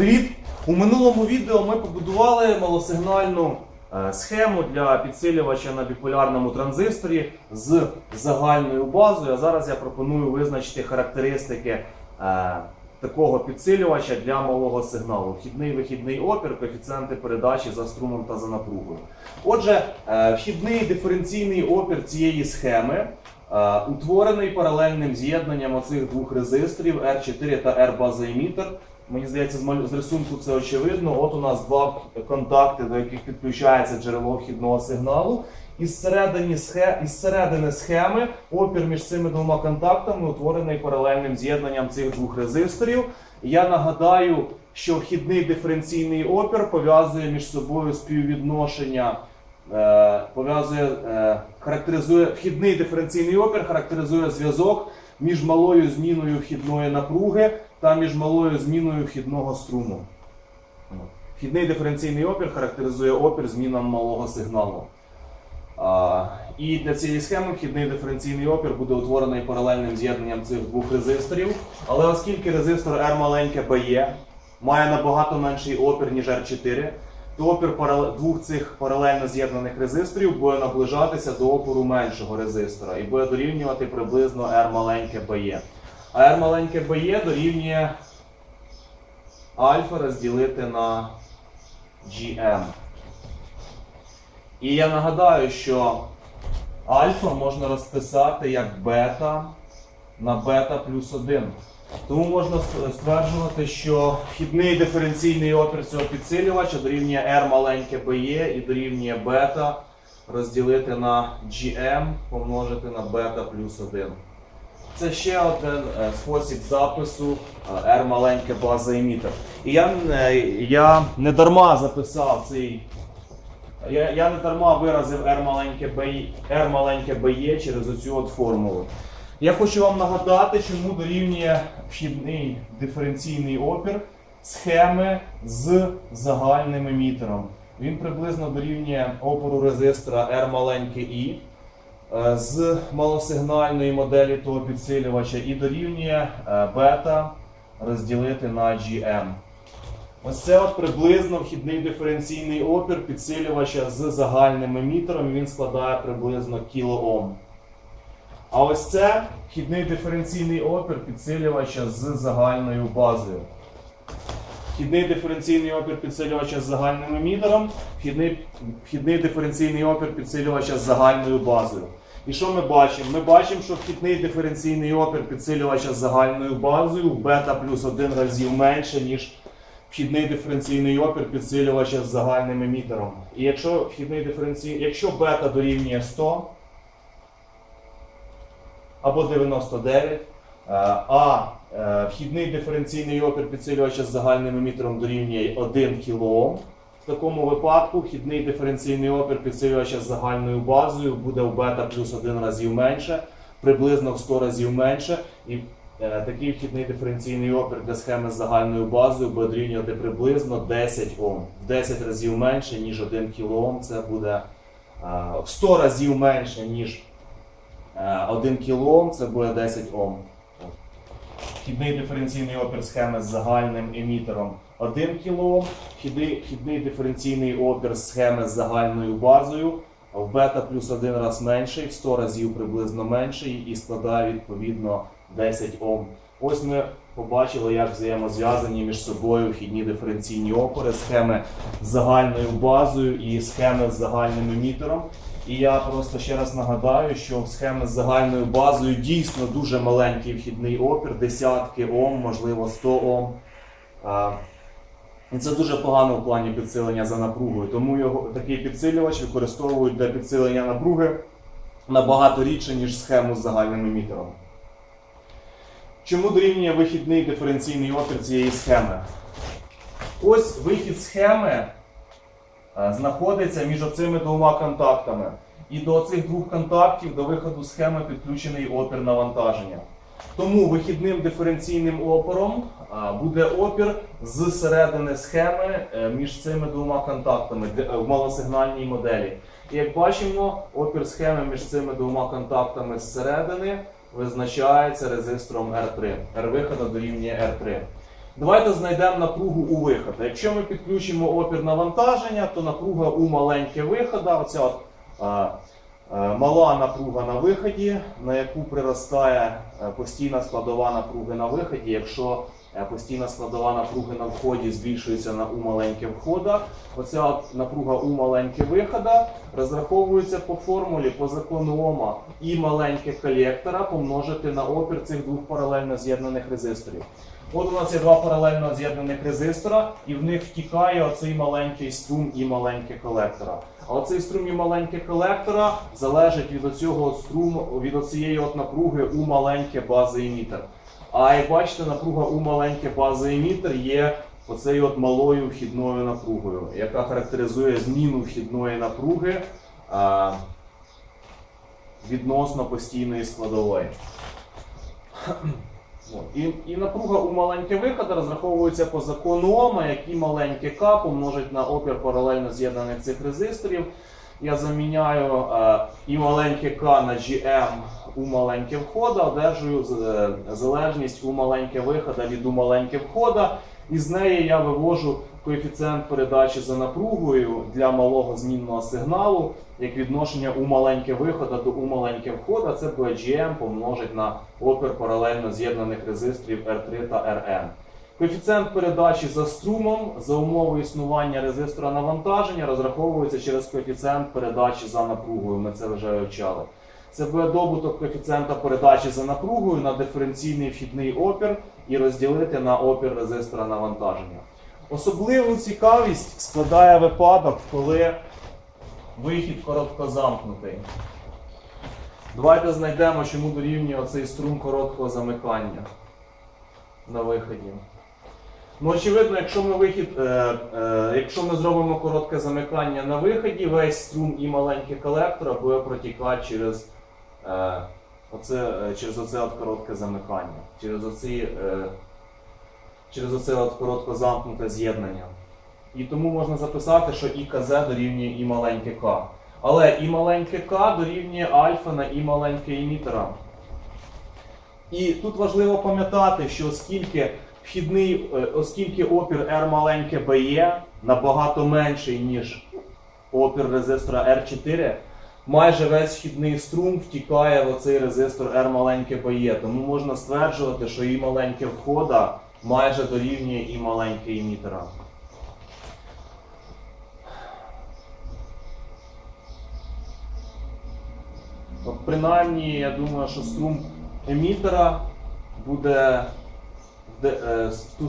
Привіт! У минулому відео ми побудували малосигнальну е, схему для підсилювача на біполярному транзисторі з загальною базою. А зараз я пропоную визначити характеристики е, такого підсилювача для малого сигналу. Вхідний вихідний опір, коефіцієнти передачі за струмом та за напругою. Отже, е, вхідний диференційний опір цієї схеми утворений паралельним з'єднанням оцих двох резисторів R4 та R базоемітер. Мені здається, з рисунку це очевидно. От у нас два контакти, до яких підключається джерело вхідного сигналу. І зсередині схе... із середини схеми опір між цими двома контактами утворений паралельним з'єднанням цих двох резисторів. Я нагадаю, що вхідний диференційний опір пов'язує між собою співвідношення. Е, пов'язує, е, характеризує вхідний диференційний опір, характеризує зв'язок між малою зміною вхідної напруги та між малою зміною вхідного струму. Вхідний диференційний опір характеризує опір змінам малого сигналу. І для цієї схеми вхідний диференційний опір буде утворений паралельним з'єднанням цих двох резисторів. Але оскільки резистор R маленьке BE має набагато менший опір, ніж R4, то опір двох цих паралельно з'єднаних резисторів буде наближатися до опору меншого резистора і буде дорівнювати приблизно R маленьке BE. А R маленьке BE дорівнює альфа розділити на GM. І я нагадаю, що альфа можна розписати як бета на бета плюс 1. Тому можна стверджувати, що вхідний диференційний опір цього підсилювача дорівнює R маленьке BE і дорівнює бета розділити на GM помножити на бета плюс 1. Це ще один е, спосіб запису е, R маленьке база емітер. І я, е, я не дарма записав цей. Я, я не дарма виразив R маленьке B, R маленьке BE через оцю от формулу. Я хочу вам нагадати, чому дорівнює вхідний диференційний опір схеми з загальним емітером. Він приблизно дорівнює опору резистора R маленьке е, з малосигнальної моделі того підсилювача і дорівнює е, бета розділити на GM. Ось це от приблизно вхідний диференційний опір підсилювача з загальним емітером. Він складає приблизно кілоом. А ось це вхідний диференційний опір підсилювача з загальною базою. Вхідний диференційний опір підсилювача з загальним емітером, вхідний, вхідний диференційний опір підсилювача з загальною базою. І що ми бачимо? Ми бачимо, що вхідний диференційний опір підсилювача з загальною базою в бета плюс один разів менше, ніж вхідний диференційний опір підсилювача з загальним емітером. І якщо вхідний диференційний, якщо бета дорівнює 100 або 99, е, а вхідний диференційний опір підсилювача з загальним емітером дорівнює 1 кОм, в такому випадку вхідний диференційний опір підсилювача з загальною базою буде в бета плюс 1 разів менше, приблизно в 100 разів менше. І е, такий вхідний диференційний опір для схеми з загальною базою буде дорівнювати приблизно 10 Ом. В 10 разів менше, ніж 1 кОм. Це буде е, в 100 разів менше, ніж е, 1 кОм, це буде 10 Ом. Вхідний диференційний опір схеми з загальним емітером 1 кОм, вхідний, вхідний диференційний опір схеми з загальною базою в бета плюс 1 раз менший, в 100 разів приблизно менший і складає відповідно 10 Ом. Ось ми побачили, як взаємозв'язані між собою вхідні диференційні опори, схеми з загальною базою і схеми з загальним емітером. І я просто ще раз нагадаю, що в схеми з загальною базою дійсно дуже маленький вхідний опір, десятки Ом, можливо 100 Ом. І це дуже погано в плані підсилення за напругою. Тому його такий підсилювач використовують для підсилення напруги набагато рідше, ніж схему з загальним емітером. Чому дорівнює вихідний диференційний опір цієї схеми? Ось вихід схеми знаходиться між оцими двома контактами. І до цих двох контактів до виходу схеми підключений опір навантаження. Тому вихідним диференційним опором буде опір з середини схеми е, між цими двома контактами е, в малосигнальній моделі. І як бачимо, опір схеми між цими двома контактами зсередини визначається резистором R3. R виходу дорівнює R3. Давайте знайдемо напругу у виходу. Якщо ми підключимо опір навантаження, то напруга у маленьке вихода, оця от, е, е, мала напруга на виході, на яку приростає е, постійна складова напруги на виході. Якщо е, постійна складова напруги на вході збільшується на у маленьке входа, оця от напруга у маленьке вихода розраховується по формулі по закону Ома і маленьке колектора помножити на опір цих двох паралельно з'єднаних резисторів. От у нас є два паралельно з'єднаних резистора, і в них втікає оцей маленький струм і маленьке колектора. А оцей струм і маленьке колектора залежить від оцього струму, від оцієї от напруги у маленьке базоемітер. А як бачите, напруга у маленьке базоемітер є оцею от малою вхідною напругою, яка характеризує зміну вхідної напруги а, відносно постійної складової. От. І, і напруга у маленьке виходи розраховується по закону Ома, які маленькі К помножить на опір паралельно з'єднаних цих резисторів. Я заміняю е, і маленьке К на GM у маленьке входа, одержую е, залежність у маленьке вихода від у маленьке входа. І з неї я вивожу коефіцієнт передачі за напругою для малого змінного сигналу, як відношення у маленьке вихода до у маленьке входа. Це буде GM помножить на опір паралельно з'єднаних резисторів R3 та RN. Коефіцієнт передачі за струмом за умови існування резистора навантаження розраховується через коефіцієнт передачі за напругою. Ми це вже вивчали. Це буде добуток коефіцієнта передачі за напругою на диференційний вхідний опір і розділити на опір резистора навантаження. Особливу цікавість складає випадок, коли вихід короткозамкнутий. Давайте знайдемо, чому дорівнює оцей струм короткого замикання на виході. Ну, очевидно, якщо ми вихід, е, е, якщо ми зробимо коротке замикання на виході, весь струм і маленький колектора буде протікати через, е, оце, е, через оце от коротке замикання, через оці, е, через оце от коротко замкнуте з'єднання. І тому можна записати, що і КЗ дорівнює і маленьке К. Але і маленьке К дорівнює альфа на і маленьке емітера. І тут важливо пам'ятати, що оскільки вхідний, е, оскільки опір R маленьке БЕ набагато менший, ніж опір резистора R4, майже весь вхідний струм втікає в оцей резистор R маленьке БЕ. Тому можна стверджувати, що і маленьке входа майже дорівнює і маленьке емітера. Принаймні, я думаю, що струм емітера буде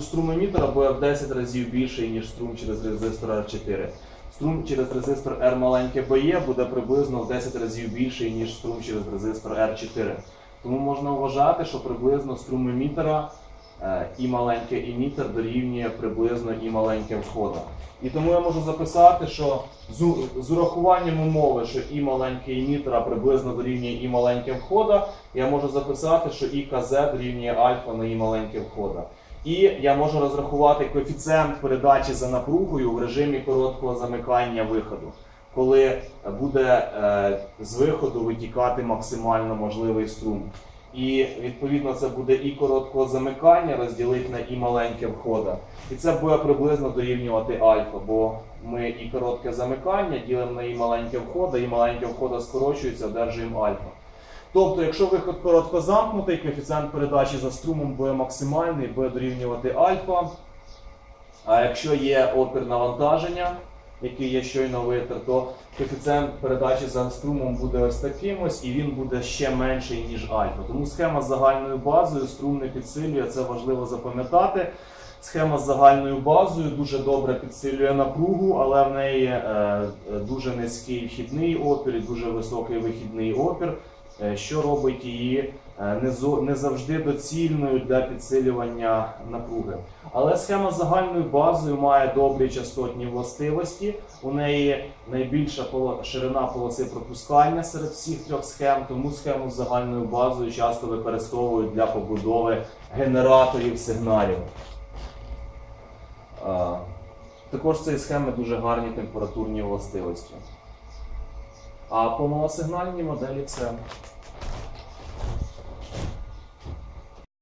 струм емітера буде в 10 разів більший, ніж струм через резистор R4. Струм через резистор R маленьке BE буде приблизно в 10 разів більший, ніж струм через резистор R4. Тому можна вважати, що приблизно струм емітера е, і маленький емітер дорівнює приблизно і маленьке входа. І тому я можу записати, що з, урахуванням умови, що і маленький емітера приблизно дорівнює і маленьке входа, я можу записати, що і КЗ дорівнює альфа на і маленьке входа. І я можу розрахувати коефіцієнт передачі за напругою в режимі короткого замикання виходу, коли буде е, з виходу витікати максимально можливий струм. І відповідно це буде і короткого замикання розділити на і маленьке входа. І це буде приблизно дорівнювати альфа, бо ми і коротке замикання ділимо на і маленьке входа, і маленьке входа скорочується, одержуємо альфа. Тобто, якщо виход коротко замкнутий, коефіцієнт передачі за струмом буде максимальний, буде дорівнювати альфа. А якщо є опір навантаження, який є щойно витер, то коефіцієнт передачі за струмом буде ось таким ось, і він буде ще менший, ніж альфа. Тому схема з загальною базою, струм не підсилює, це важливо запам'ятати. Схема з загальною базою дуже добре підсилює напругу, але в неї е, е, дуже низький вхідний опір і дуже високий вихідний опір, що робить її е, не, завжди доцільною для підсилювання напруги. Але схема загальною базою має добрі частотні властивості. У неї найбільша ширина полоси пропускання серед всіх трьох схем, тому схему з загальною базою часто використовують для побудови генераторів сигналів. Також в цієї схеми дуже гарні температурні властивості. А по малосигнальній моделі це